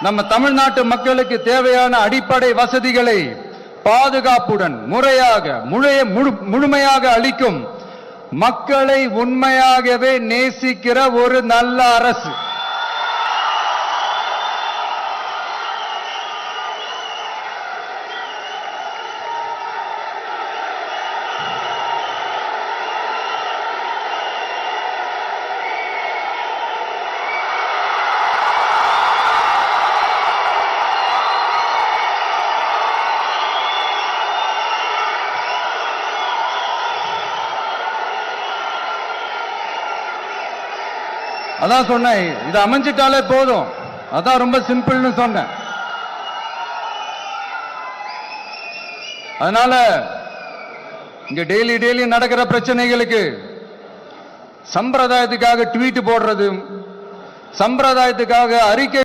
நம்ம தமிழ்நாட்டு மக்களுக்கு தேவையான அடிப்படை வசதிகளை பாதுகாப்புடன் முறையாக முழைய முழு- முழுமையாக அளிக்கும் மக்களை உண்மையாகவே நேசிக்கிற ஒரு நல்ல அரசு. அதான் சொன்னேன் இது அமைஞ்சிட்டாலே போதும். அதான் ரொம்ப சிம்பிள்னு சொன்னேன். அதனால இங்க டெய்லி டெய்லி நடக்கிற பிரச்சனைகளுக்கு சம்பிரதாயத்துக்காக ட்வீட் போடுறது சம்பிரதாயத்துக்காக அறிக்கை